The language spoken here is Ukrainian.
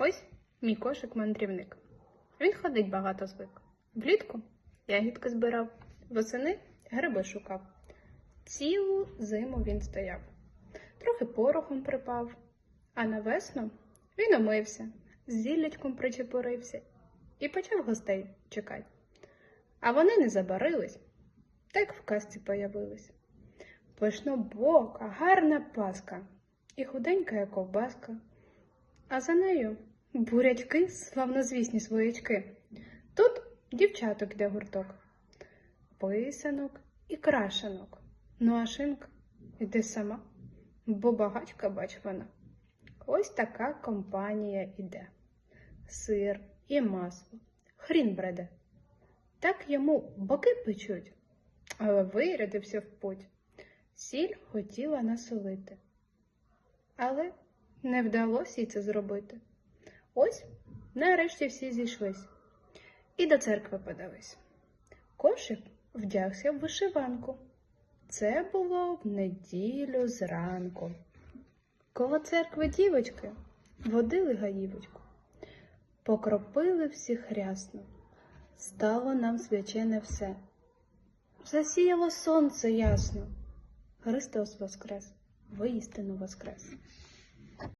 Ось мій кошик-мандрівник. Він ходить багато звик. Влітку ягідки збирав, восени гриби шукав. Цілу зиму він стояв. Трохи порохом припав, а на весну він омився, з зіллячком причепурився і почав гостей чекати. А вони не забарились, так в казці появились. Пишнобока, гарна паска і худенька як ковбаска. А за нею бурячки, славнозвісні своячки. Тут дівчаток іде гурток, писанок і крашенок. Ну а шинка іде сама, бо багачка, бач вона. Ось така компанія іде. Сир і масло, хрін бреде. Так йому боки печуть, але вирядився в путь. Сіль хотіла насолити. Але не вдалося їй це зробити. Ось нарешті всі зійшлись і до церкви подались. Кошик вдягся в вишиванку. Це було в неділю зранку. Коло церкви дівочки водили гаївочку, покропили всіх рясно. Стало нам свячене все. Засіяло сонце ясно. Христос воскрес, воістину воскрес.